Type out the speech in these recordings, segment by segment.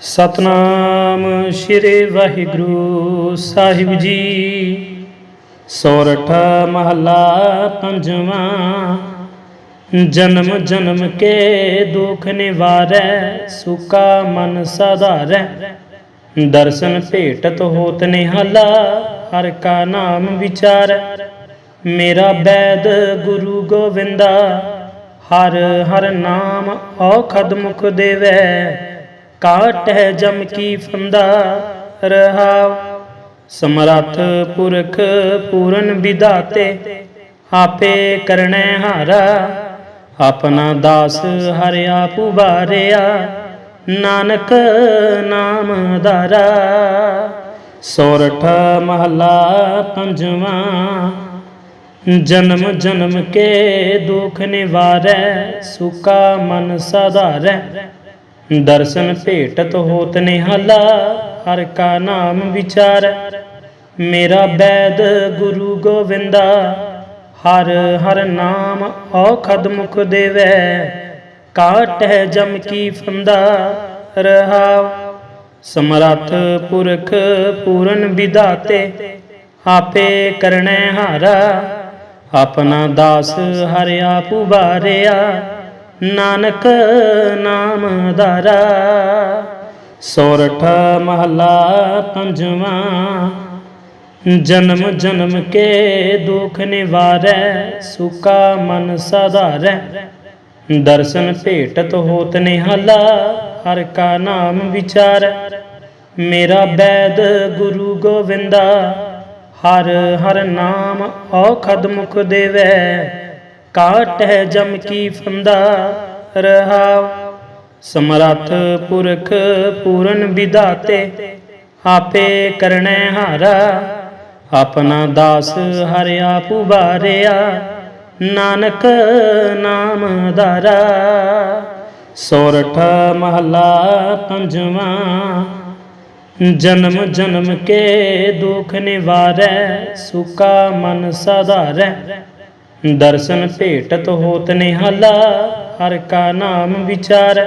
ਸਤਨਾਮ ਸ੍ਰੀ ਵਾਹਿਗੁਰੂ ਸਾਹਿਬ ਜੀ। ਸੋਰਠ ਮਹੱਲਾ ਪੰਜਵਾਂ। ਜਨਮ ਜਨਮ ਕੇ ਦੁਖ ਨਿਵਾਰੈ, ਸੁਕਾ ਮਨ ਸਾਧਾਰੈ। ਦਰਸ਼ਨ ਭੇਟਤ ਹੋਤ ਨਿਹਾਲਾ, ਹਰ ਕਾ ਨਾਮ ਵਿਚਾਰੈ। ਮੇਰਾ ਬੈਦ ਗੁਰੂ ਗੋਵਿੰਦਾ, ਹਰ ਹਰ ਨਾਮ ਔਖਦ ਮੁਖ ਦੇਵੈ। ਕਾਟੈ ਜਮ ਕੀ ਫੰਦਾ, ਰਹਾਉ। ਸਮਰੱਥ ਪੁਰਖ ਪੂਰਨ ਵਿਦਾਤੇ ਆਪੇ ਕਰਣੈ ਹਾਰਾ। ਆਪਣਾ ਦਾਸ ਹਰਿ ਆਪ ਉਬਾਰਿਆ ਨਾਨਕ ਨਾਮ ਧਾਰਾ। ਸੋਰਠ ਮਹੱਲਾ ਪੰਜਵਾਂ, ਜਨਮ ਜਨਮ ਕੇ ਦੁਖ ਨਿਵਾਰੈ, ਸੁਕਾ ਮਨ ਸਾਧਾਰੈ। ਦਰਸ਼ਨ ਭੇਟਤ ਹੋਤ ਨਿਹਾਲਾ ਹਰ ਕਾ ਨਾਮ ਵਿਚਾਰੈ। ਮੇਰਾ ਬੈਦ ਗੁਰੂ ਗੋਵਿੰਦਾ, ਹਰ ਹਰ ਨਾਮ ਔਖਦ ਮੁਖ ਦੇਵੈ। ਕਾਟੈ ਜਮ ਕੀ ਫੰਦਾ ਰਹਾਉ। ਸਮਰੱਥ ਪੁਰਖ ਪੂਰਨ ਵਿਦਾਤੇ ਆਪੇ ਕਰਣੈ ਹਾਰਾ। ਆਪਣਾ ਦਾਸ ਹਰਿ ਆਪ ਉਬਾਰਿਆ ਨਾਨਕ ਨਾਮ ਧਾਰਾ। ਸੋਰਠ ਮਹੱਲਾ ਪੰਜਵਾਂ। ਜਨਮ ਜਨਮ ਕੇ ਦੁਖ ਨਿਵਾਰੈ, ਸੁਕਾ ਮਨ ਸਾਧਾਰੈ। ਦਰਸ਼ਨ ਭੇਟਤ ਹੋਤ ਨਿਹਾਲਾ, ਹਰ ਕਾ ਨਾਮ ਵਿਚਾਰੈ। ਮੇਰਾ ਬੈਦ ਗੁਰੂ ਗੋਵਿੰਦਾ, ਹਰ ਹਰ ਨਾਮ ਔਖਦ ਮੁਖ ਦੇਵੈ। ਕਾਟੈ ਜਮ ਕੀ ਫੰਦਾ, ਰਹਾਉ। ਸਮਰੱਥ ਪੁਰਖ ਪੂਰਨ ਵਿਦਾਤੇ ਆਪੇ ਕਰਣੈ ਹਾਰਾ। ਆਪਣਾ ਦਾਸ ਹਰਿ ਆਪ ਉਬਾਰਿਆ ਨਾਨਕ ਨਾਮ ਧਾਰਾ। ਸੋਰਠ ਮਹੱਲਾ ਪੰਜਵਾਂ, ਜਨਮ ਜਨਮ ਕੇ ਦੁਖ ਨਿਵਾਰੈ, ਸੁਕਾ ਮਨ ਸਾਧਾਰੈ। ਦਰਸ਼ਨ ਭੇਟਤ ਹੋਤ ਨਿਹਾਲਾ, ਹਰ ਕਾ ਨਾਮ ਵਿਚਾਰੈ।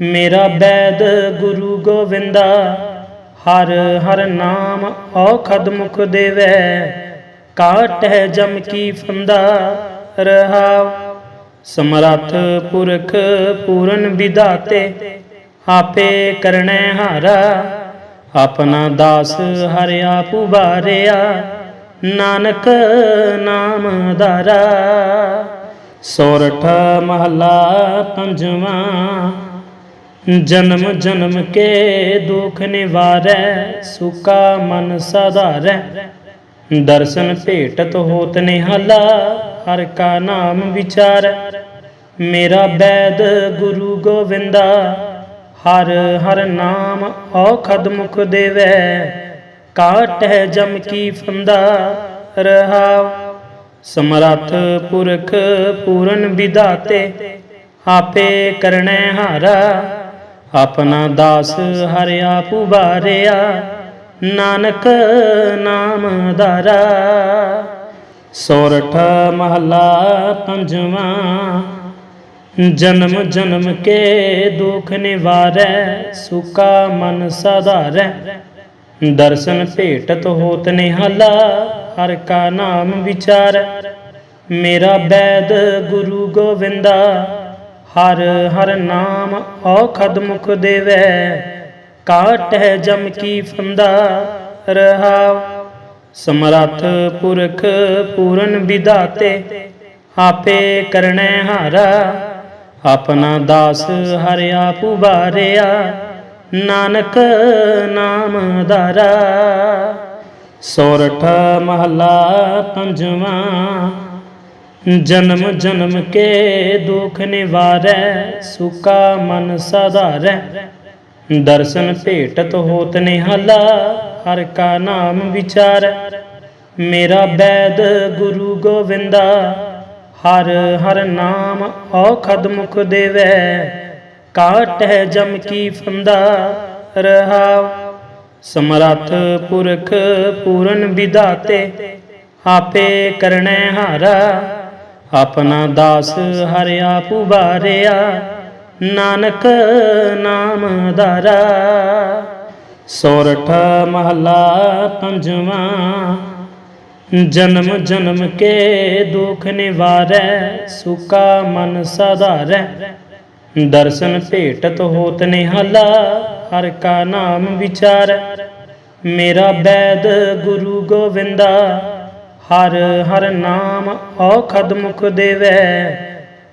ਮੇਰਾ ਬੈਦ ਗੁਰੂ ਗੋਵਿੰਦਾ, ਹਰ ਹਰ ਨਾਮ ਔਖਦ ਮੁਖ ਦੇਵੈ। ਕਾਟੈ ਜਮ ਕੀ ਫੰਦਾ ਰਹਾਉ। ਸਮਰੱਥ ਪੁਰਖ ਪੂਰਨ ਵਿਦਾਤੇ ਆਪੇ ਕਰਣੈ ਹਾਰਾ। ਆਪਣਾ ਦਾਸ ਹਰਿ ਆਪ ਉਬਾਰਿਆ ਨਾਨਕ ਨਾਮ ਧਾਰਾ ਸੋਰਠ ਮਹੱਲਾ ਪੰਜਵਾਂ, ਜਨਮ ਜਨਮ ਕੇ ਦੁਖ ਨਿਵਾਰੈ, ਸੁਕਾ ਮਨ ਸਾਧਾਰੈ। ਦਰਸ਼ਨ ਭੇਟਤ ਹੋਤ ਨਿਹਾਲਾ, ਹਰ ਕਾ ਨਾਮ ਵਿਚਾਰੈ। ਮੇਰਾ ਬੈਦ ਗੁਰੂ ਗੋਵਿੰਦਾ, ਹਰ ਹਰ ਨਾਮ ਔਖਦ ਮੁਖ ਦੇਵੈ। ਕਾਟੈ ਜਮ ਕੀ ਫੰਦਾ, ਰਹਾਉ। ਸਮਰੱਥ ਪੁਰਖ ਪੂਰਨ ਵਿਦਾਤੇ ਆਪੇ ਕਰਣੈ ਹਾਰਾ। ਆਪਣਾ ਦਾਸ ਹਰਿ ਆਪ ਉਬਾਰਿਆ ਨਾਨਕ ਨਾਮ ਧਾਰਾ। ਸੋਰਠ ਮਹੱਲਾ ਪੰਜਵਾਂ, ਜਨਮ ਜਨਮ ਕੇ ਦੁਖ ਨਿਵਾਰੈ, ਸੁਕਾ ਮਨ ਸਾਧਾਰੈ। ਦਰਸ਼ਨ ਭੇਟਤ ਹੋਤ ਨਿਹਾਲਾ, ਹਰ ਕਾ ਨਾਮ ਵਿਚਾਰੈ। ਮੇਰਾ ਬੈਦ ਗੁਰੂ ਗੋਵਿੰਦਾ, ਹਰ ਹਰ ਨਾਮ ਔਖਦ ਮੁਖ ਦੇਵੈ। ਕਾਟੈ ਜਮ ਕੀ ਫੰਦਾ ਰਹਾਉ। ਸਮਰੱਥ ਪੁਰਖ ਪੂਰਨ ਵਿਦਾਤੇ ਆਪੇ ਕਰਣੈ ਹਾਰਾ। ਆਪਣਾ ਦਾਸ ਹਰਿ ਆਪ ਉਬਾਰਿਆ ਨਾਨਕ ਨਾਮ ਧਾਰਾ ਸੋਰਠ ਮਹੱਲਾ ਪੰਜਵਾਂ, ਜਨਮ ਜਨਮ ਕੇ ਦੁਖ ਨਿਵਾਰੈ, ਸੁਕਾ ਮਨ ਸਾਧਾਰੈ। ਦਰਸ਼ਨ ਭੇਟਤ ਹੋਤ ਨਿਹਾਲਾ, ਹਰ ਕਾ ਨਾਮ ਵਿਚਾਰੈ। ਮੇਰਾ ਬੈਦ ਗੁਰੂ ਗੋਵਿੰਦਾ, ਹਰ ਹਰ ਨਾਮ ਔਖਦ ਮੁਖ ਦੇਵੈ। ਕਾਟੈ ਜਮ ਕੀ ਫੰਦਾ, ਰਹਾਉ। ਸਮਰੱਥ ਪੁਰਖ ਪੂਰਨ ਵਿਦਾਤੇ ਆਪੇ ਕਰਣੈ ਹਾਰਾ। ਆਪਣਾ ਦਾਸ ਹਰਿ ਆਪ ਉਬਾਰਿਆ ਨਾਨਕ ਨਾਮ ਆਧਾਰਾ ਸੋਰਠ ਮਹਲਾ ਪੰਜਵਾਂ, ਜਨਮ ਜਨਮ ਕੇ ਦੁਖ ਨਿਵਾਰੈ, ਸੁਕਾ ਮਨ ਸਾਧਾਰੈ। ਦਰਸ਼ਨ ਭੇਟਤ ਹੋਤ ਨਿਹਾਲਾ, ਹਰ ਕਾ ਨਾਮ ਵਿਚਾਰ। ਮੇਰਾ ਬੈਦ ਗੁਰੂ ਗੋਵਿੰਦਾ, ਹਰ ਹਰ ਨਾਮ ਔਖਦ ਮੁਖ ਦੇਵੈ।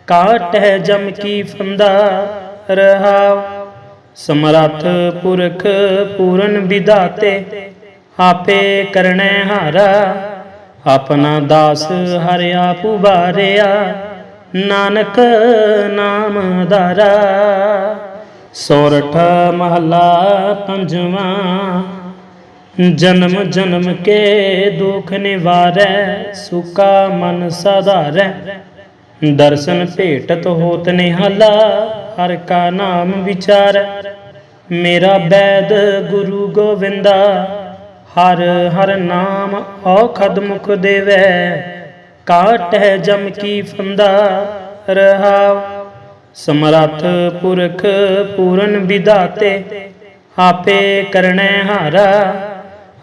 ਕਾਟੈ ਜਮ ਕੀ ਫੰਦਾ ਰਹਾਉ। ਸਮਰੱਥ ਪੁਰਖ ਪੂਰਨ ਵਿਦਾਤੇ ਆਪੇ ਕਰਣੈ ਹਾਰਾ। ਆਪਣਾ ਦਾਸ ਹਰਿ ਆਪ ਉਬਾਰਿਆ ਨਾਨਕ ਨਾਮ ਧਾਰਾ। ਸੋਰਠ ਮਹਲਾ ਪੰਜਵਾਂ। ਜਨਮ ਜਨਮ ਕੇ ਦੁਖ ਨਿਵਾਰੈ, ਸੁਕਾ ਮਨ ਸਾਧਾਰੈ। ਦਰਸ਼ਨ ਭੇਟਤ ਹੋਤ ਨਿਹਾਲਾ, ਹਰ ਕਾ ਨਾਮ ਵਿਚਾਰੈ। ਮੇਰਾ ਬੈਦ ਗੁਰੂ ਗੋਵਿੰਦਾ, ਹਰ ਹਰ ਨਾਮ ਔਖਦ ਮੁਖ ਦੇਵੈ। ਕਾਟੈ ਜਮ ਕੀ ਫੰਦਾ, ਰਹਾਉ। ਸਮਰੱਥ ਪੁਰਖ ਪੂਰਨ ਵਿਦਾਤੇ ਆਪੇ ਕਰਣੈ ਹਾਰਾ।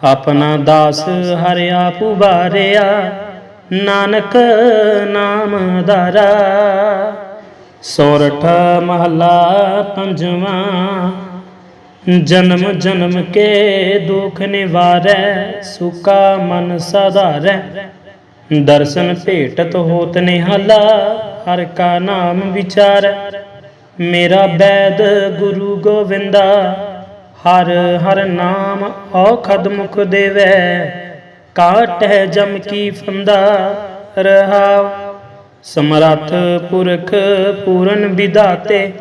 ਆਪਣਾ ਦਾਸ ਹਰਿ ਆਪ ਉਬਾਰਿਆ ਨਾਨਕ ਨਾਮ ਆਧਾਰਾ ਸੋਰਠ ਮਹਲਾ ਪੰਜਵਾਂ, ਜਨਮ ਜਨਮ ਕੇ ਦੁਖ ਨਿਵਾਰੈ, ਸੁਕਾ ਮਨ ਸਾਧਾਰੈ। ਦਰਸ਼ਨ ਭੇਟਤ ਹੋਤ ਨਿਹਾਲਾ, ਹਰ ਕਾ ਨਾਮ ਵਿਚਾਰ। ਮੇਰਾ ਬੈਦ ਗੁਰੂ ਗੋਵਿੰਦਾ, ਹਰ ਹਰ ਨਾਮ ਔਖਦ ਮੁਖ ਦੇਵੈ। ਕਾਟੈ ਜਮ ਕੀ ਫੰਦਾ ਰਹਾਉ। ਸਮਰੱਥ ਪੁਰਖ ਪੂਰਨ ਵਿਦਾਤੇ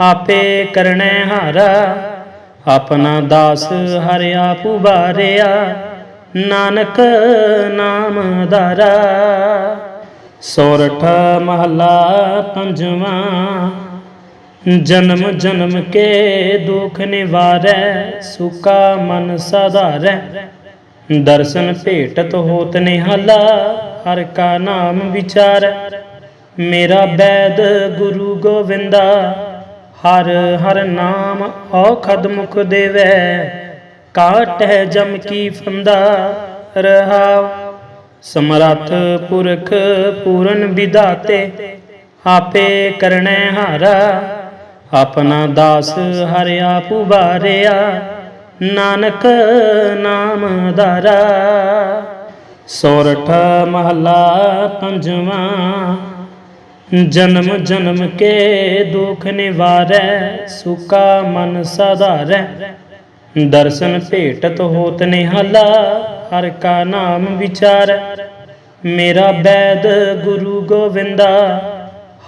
ਆਪੇ ਕਰਣੈ ਹਾਰਾ। ਆਪਣਾ ਦਾਸ ਹਰਿ ਆਪ ਉਬਾਰਿਆ ਨਾਨਕ ਨਾਮ ਧਾਰਾ। ਸੋਰਠ ਮਹਲਾ ਪੰਜਵਾਂ। ਜਨਮ ਜਨਮ ਕੇ ਦੁਖ ਨਿਵਾਰੈ, ਸੁਕਾ ਮਨ ਸਾਧਾਰੈ। ਦਰਸ਼ਨ ਭੇਟਤ ਹੋਤ ਨਿਹਾਲਾ, ਹਰ ਕਾ ਨਾਮ ਵਿਚਾਰੈ। ਮੇਰਾ ਬੈਦ ਗੁਰੂ ਗੋਵਿੰਦਾ, ਹਰ ਹਰ ਨਾਮ ਔਖਦ ਮੁਖ ਦੇਵੈ। ਕਾਟੈ ਜਮ ਕੀ ਫੰਦਾ, ਰਹਾਉ। ਸਮਰੱਥ ਪੁਰਖ ਪੂਰਨ ਵਿਦਾਤੇ ਆਪੇ ਕਰਣੈ ਹਾਰਾ। ਆਪਣਾ ਦਾਸ ਹਰਿ ਆਪ ਉਬਾਰਿਆ ਨਾਨਕ ਨਾਮ ਆਧਾਰਾ ਸੋਰਠ ਮਹਲਾ ਪੰਜਵਾਂ, ਜਨਮ ਜਨਮ ਕੇ ਦੁਖ ਨਿਵਾਰੈ, ਸੁਕਾ ਮਨ ਸਾਧਾਰੈ। ਦਰਸ਼ਨ ਭੇਟਤ ਹੋਤ ਨਿਹਾਲਾ ਹਰ ਕਾ ਨਾਮ ਵਿਚਾਰ। ਮੇਰਾ ਬੈਦ ਗੁਰੂ ਗੋਵਿੰਦਾ,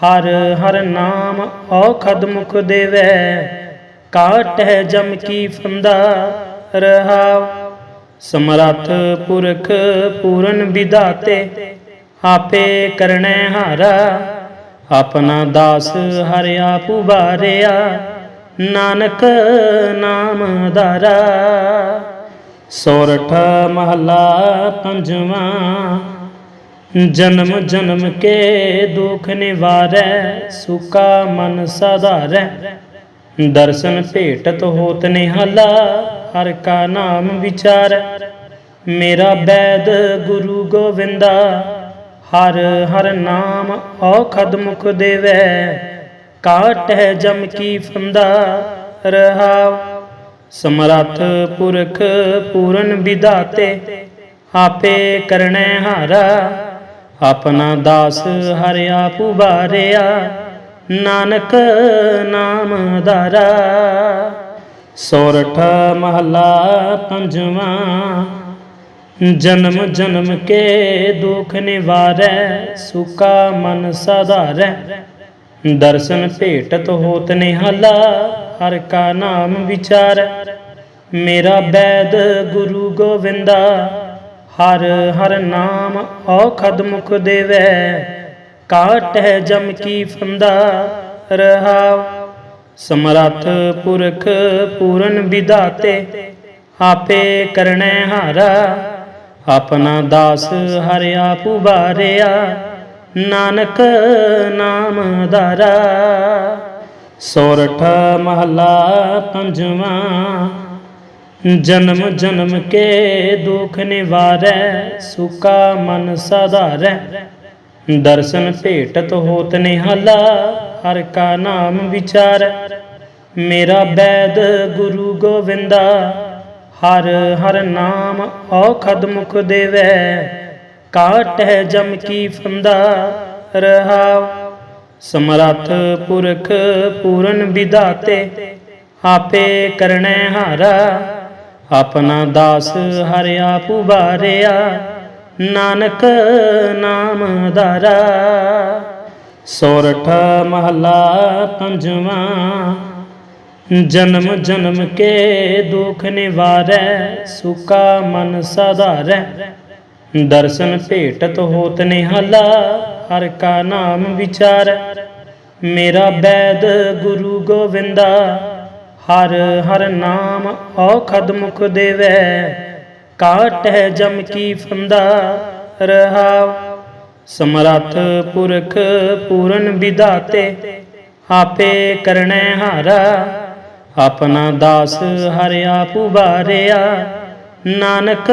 ਹਰ ਹਰ ਨਾਮ ਔਖਦ ਮੁਖ ਦੇਵੈ। ਕਾਟੈ ਜਮ ਕੀ ਫੰਦਾ ਰਹਾਉ। ਸਮਰੱਥ ਪੁਰਖ ਪੂਰਨ ਵਿਦਾਤੇ ਆਪੇ ਕਰਣੈ ਹਾਰਾ। ਆਪਣਾ ਦਾਸ ਹਰਿ ਆਪ ਉਬਾਰਿਆ ਨਾਨਕ ਨਾਮ ਆਧਾਰਾ ਸੋਰਠ ਮਹਲਾ ਪੰਜਵਾਂ। ਜਨਮ ਜਨਮ ਕੇ ਦੁਖ ਨਿਵਾਰੈ, ਸੁਕਾ ਮਨ ਸਾਧਾਰੈ। ਦਰਸ਼ਨ ਭੇਟਤ ਹੋਤ ਨਿਹਾਲਾ, ਹਰ ਕਾ ਨਾਮ ਵਿਚਾਰ। ਮੇਰਾ ਬੈਦ ਗੁਰੂ ਗੋਵਿੰਦਾ, ਹਰ ਹਰ ਨਾਮ ਔਖਦ ਮੁਖ ਦੇਵੈ। ਕਾਟੈ ਜਮ ਕੀ ਫੰਦਾ ਰਹਾਉ ਸਮਰੱਥ ਪੁਰਖ ਪੂਰਨ ਵਿਦਾਤੇ ਆਪੇ ਕਰਣੈ ਹਾਰਾ। ਆਪਣਾ ਦਾਸ ਹਰਿ ਆਪ ਉਬਾਰਿਆ ਨਾਨਕ ਨਾਮ ਆਧਾਰਾ ਸੋਰਠ ਮਹਲਾ ਪੰਜਵਾਂ, ਜਨਮ ਜਨਮ ਕੇ ਦੁਖ ਨਿਵਾਰੈ, ਸੁਕਾ ਮਨ ਸਾਧਾਰੈ। ਦਰਸ਼ਨ ਭੇਟਤ ਹੋਤ ਨਿਹਾਲਾ, ਹਰ ਕਾ ਨਾਮ ਵਿਚਾਰ। ਮੇਰਾ ਬੈਦ ਗੁਰੂ ਗੋਵਿੰਦਾ, ਹਰ ਹਰ ਨਾਮ ਔਖਦ ਮੁਖ ਦੇਵੈ। ਕਾਟੈ ਜਮ ਕੀ ਫੰਦਾ ਰਹਾਉ। ਸਮਰੱਥ ਪੁਰਖ ਪੂਰਨ ਵਿਦਾਤੇ ਆਪੇ ਕਰਣੈ ਹਾਰਾ। ਆਪਣਾ ਦਾਸ ਹਰਿਆ ਆਪ ਨਾਨਕ ਨਾਮ ਆਧਾਰਾ ਸੋਰਠ ਮਹਲਾ ਪੰਜਵਾਂ। ਜਨਮ ਜਨਮ ਕੇ ਦੁਖ ਨਿਵਾਰੈ, ਸੁਕਾ ਮਨ ਸਾਧਾਰੈ। ਦਰਸ਼ਨ ਭੇਟਤ ਹੋਤ ਨਿਹਾਲਾ, ਹਰ ਕਾ ਨਾਮ ਵਿਚਾਰੈ। ਮੇਰਾ ਬੈਦ ਗੁਰੂ ਗੋਵਿੰਦਾ, ਹਰ ਹਰ ਨਾਮ ਔਖਦ ਮੁਖ ਦੇਵੈ। ਕਾਟਹਿ ਜਮ ਕੀ ਫੰਦਾ ਰਹਾਉ ਸਮਰੱਥ ਪੁਰਖ ਪੂਰਨ ਵਿਦਾਤੇ ਆਪੇ ਕਰਣੈ ਹਾਰਾ। ਆਪਣਾ ਦਾਸ ਹਰਿ ਆਪ ਉਬਾਰਿਆ ਨਾਨਕ ਨਾਮ ਧਾਰਾ। ਸੋਰਠ ਮਹਲਾ ਪੰਜਵਾਂ, ਜਨਮ ਜਨਮ ਕੇ ਦੁਖ ਨਿਵਾਰੈ, ਸੁਕਾ ਮਨ ਸਾਧਾਰੈ। ਦਰਸ਼ਨ ਭੇਟਤ ਹੋਤ ਨਿਹਾਲਾ, ਹਰ ਕਾ ਨਾਮ ਵਿਚਾਰੈ। ਮੇਰਾ ਬੈਦ ਗੁਰੂ ਗੋਵਿੰਦਾ, ਹਰ ਹਰ ਨਾਮ ਔਖਦ ਮੁਖ ਦੇਵੈ। ਕਾਟਹਿ ਜਮ ਕੀ ਫੰਦਾ ਰਹਾਉ। ਸਮਰੱਥ ਪੁਰਖ ਪੂਰਨ ਵਿਦਾਤੇ ਆਪੇ ਕਰਣੈ ਹਾਰਾ। ਆਪਣਾ ਦਾਸ ਹਰਿਆ ਆਪ ਨਾਨਕ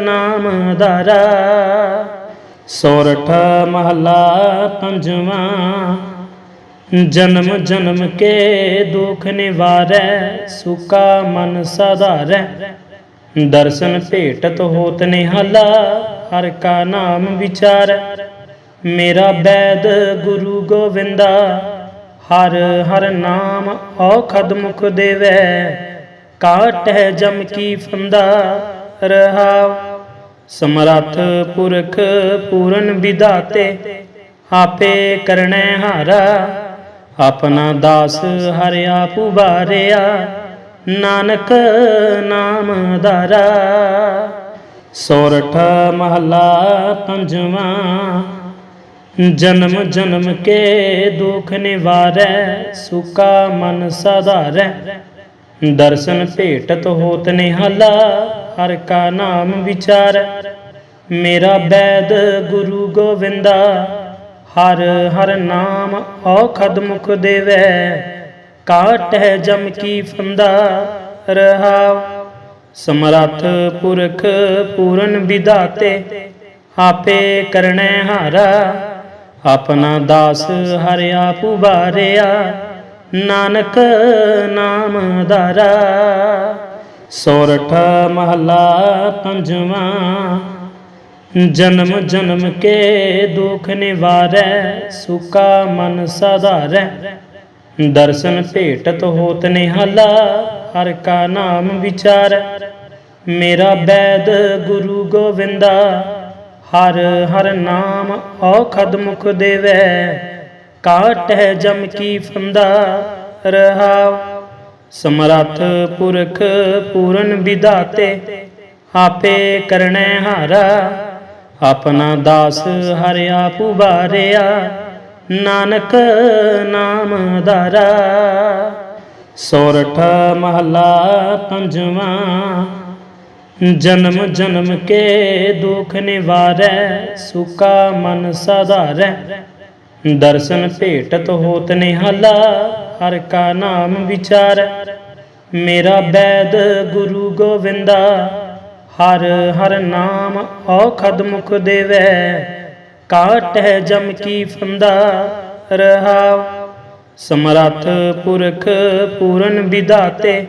ਨਾਮ ਧਾਰਾ। ਸੋਰਠ ਮਹਲਾ ਪੰਜਵਾਂ। ਜਨਮ ਜਨਮ ਕੇ ਦੁਖ ਨਿਵਾਰੈ, ਸੁਕਾ ਮਨ ਸਾਧਾਰੈ। ਦਰਸ਼ਨ ਭੇਟਤ ਹੋਤ ਨਿਹਾਲਾ, ਹਰ ਕਾ ਨਾਮ ਵਿਚਾਰ। ਮੇਰਾ ਬੈਦ ਗੁਰੂ ਗੋਵਿੰਦਾ, ਹਰ ਹਰ ਨਾਮ ਔਖਦ ਮੁਖ ਦੇਵੈ। ਕਾਟਹਿ ਜਮ ਕੀ ਫੰਦਾ ਰਹਾਉ ਸਮਰੱਥ ਪੁਰਖ ਪੂਰਨ ਵਿਦਾਤੇ ਆਪੇ ਕਰਣੈ ਹਾਰਾ। ਆਪਣਾ ਦਾਸ ਹਰਿ ਆਪ ਉਬਾਰਿਆ ਨਾਨਕ ਨਾਮ ਧਾਰਾ। ਸੋਰਠ ਮਹਲਾ ਪੰਜਵਾਂ, ਜਨਮ ਜਨਮ ਕੇ ਦੁਖ ਨਿਵਾਰੈ, ਸੁਕਾ ਮਨ ਸਾਧਾਰੈ। ਦਰਸ਼ਨ ਭੇਟਤ ਹੋਤ ਨਿਹਾਲਾ, ਹਰ ਕਾ ਨਾਮ ਵਿਚਾਰੈ। ਮੇਰਾ ਬੈਦ ਗੁਰੂ ਗੋਵਿੰਦਾ, ਹਰ ਹਰ ਨਾਮ ਔਖਦ ਮੁਖ ਦੇਵੈ। ਕਾਟਹਿ ਜਮ ਕੀ ਫੰਦਾ ਰਹਾਉ। ਸਮਰੱਥ ਪੁਰਖ ਪੂਰਨ ਵਿਦਾਤੇ ਆਪੇ ਕਰਣੈ ਹਾਰਾ। ਆਪਣਾ ਦਾਸ ਹਰਿਆ ਆਪ ਨਾਨਕ ਨਾਮ ਧਾਰਾ। ਸੋਰਠ ਮਹਲਾ ਪੰਜਵਾਂ। ਜਨਮ ਜਨਮ ਕੇ ਦੁਖ ਨਿਵਾਰੈ, ਸੁਕਾ ਮਨ ਸਾਧਾਰੈ। ਦਰਸ਼ਨ ਭੇਟਤ ਹੋਤ ਨਿਹਾਲਾ, ਹਰ ਕਾ ਨਾਮ ਵਿਚਾਰੈ। ਮੇਰਾ ਬੈਦ ਗੁਰੂ ਗੋਵਿੰਦਾ, ਹਰ ਹਰ ਨਾਮ ਔਖਦ ਮੁਖ ਦੇਵੈ। ਕਾਟਹਿ ਜਮ ਕੀ ਫੰਦਾ, ਰਹਾਉ। ਸਮਰੱਥ ਪੁਰਖ ਪੂਰਨ ਵਿਦਾਤੇ ਆਪੇ ਕਰਣੈ ਹਾਰਾ। ਆਪਣਾ ਦਾਸ ਹਰਿ ਆਪ ਉਬਾਰਿਆ ਨਾਨਕ ਨਾਮ ਧਾਰਾ। ਸੋਰਠ ਮਹਲਾ ਪੰਜਵਾਂ, ਜਨਮ ਜਨਮ ਕੇ ਦੁਖ ਨਿਵਾਰੈ, ਸੁਕਾ ਮਨ ਸਾਧਾਰੈ। ਦਰਸ਼ਨ ਭੇਟਤ ਹੋਤ ਨਿਹਾਲਾ, ਹਰ ਕਾ ਨਾਮ ਵਿਚਾਰੈ। ਮੇਰਾ ਬੈਦ ਗੁਰੂ ਗੋਵਿੰਦਾ, ਹਰ ਹਰ ਨਾਮ ਔਖਦ ਮੁਖ ਦੇਵੈ। ਕਾਟਹਿ ਜਮ ਕੀ ਫੰਦਾ ਰਹਾਉ। ਸਮਰੱਥ ਪੁਰਖ ਪੂਰਨ ਵਿਦਾਤੇ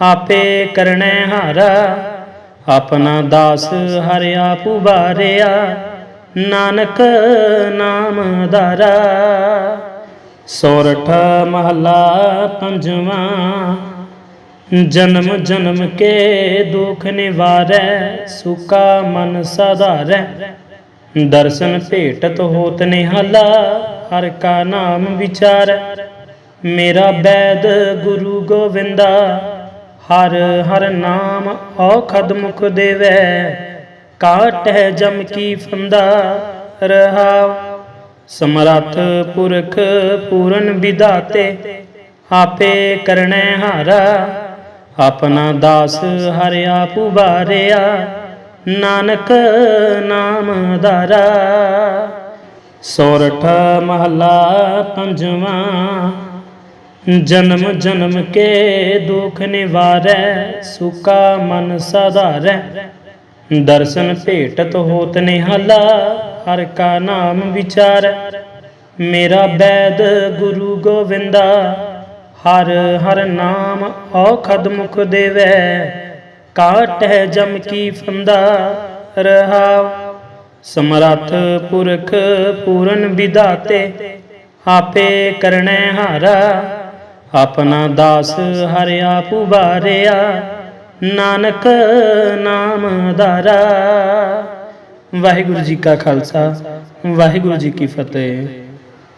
ਆਪੇ ਕਰਣੈ ਹਾਰਾ। ਆਪਣਾ ਦਾਸ ਹਰਿ ਆਪ ਉਬਾਰਿਆ ਨਾਨਕ ਨਾਮ ਧਾਰਾ। ਸੋਰਠ ਮਹਲਾ ਪੰਜਵਾਂ। ਜਨਮ ਜਨਮ ਕੇ ਦੁਖ ਨਿਵਾਰੈ, ਸੁਕਾ ਮਨ ਸਾਧਾਰੈ। ਦਰਸ਼ਨ ਭੇਟਤ ਹੋਤ ਨਿਹਾਲਾ, ਹਰ ਕਾ ਨਾਮ ਵਿਚਾਰੈ। ਮੇਰਾ ਬੈਦ ਗੁਰੂ ਗੋਵਿੰਦਾ, ਹਰ ਹਰ ਨਾਮ ਔਖਦ ਮੁਖ ਦੇਵੈ। ਕਾਟਹਿ ਜਮ ਕੀ ਫੰਦਾ, ਰਹਾਉ। ਸਮਰੱਥ ਪੁਰਖ ਪੂਰਨ ਵਿਦਾਤੇ ਆਪੇ ਕਰਣੈ ਹਾਰਾ। ਆਪਣਾ ਦਾਸ ਹਰਿ ਆਪ ਉਬਾਰਿਆ ਨਾਨਕ ਨਾਮ ਧਾਰਾ। ਸੋਰਠ ਮਹਲਾ ਪੰਜਵਾਂ, ਜਨਮ ਜਨਮ ਕੇ ਦੁਖ ਨਿਵਾਰੈ, ਸੁਕਾ ਮਨ ਸਾਧਾਰੈ। ਦਰਸ਼ਨ ਭੇਟਤ ਹੋਤ ਨਿਹਾਲਾ, ਹਰ ਕਾ ਨਾਮ ਵਿਚਾਰੈ। ਮੇਰਾ ਬੈਦ ਗੁਰੂ ਗੋਵਿੰਦਾ, ਹਰ ਹਰ ਨਾਮ ਔਖਦ ਮੁਖ ਦੇਵੈ। ਕਾਟੈ ਜਮ ਕੀ ਫੰਦਾ ਰਹਾਉ। ਸਮਰੱਥ ਪੁਰਖ ਪੂਰਨ ਵਿਦਾਤੇ ਆਪੇ ਕਰਣੈ ਹਾਰਾ। ਆਪਣਾ ਦਾਸ ਹਰਿ ਆਪ ਉਬਾਰਿਆ ਨਾਨਕ ਨਾਮ ਧਾਰਾ। ਵਾਹਿਗੁਰੂ ਜੀ ਕਾ ਖਾਲਸਾ ਵਾਹਿਗੁਰੂ ਜੀ ਕੀ ਫਤਿਹ।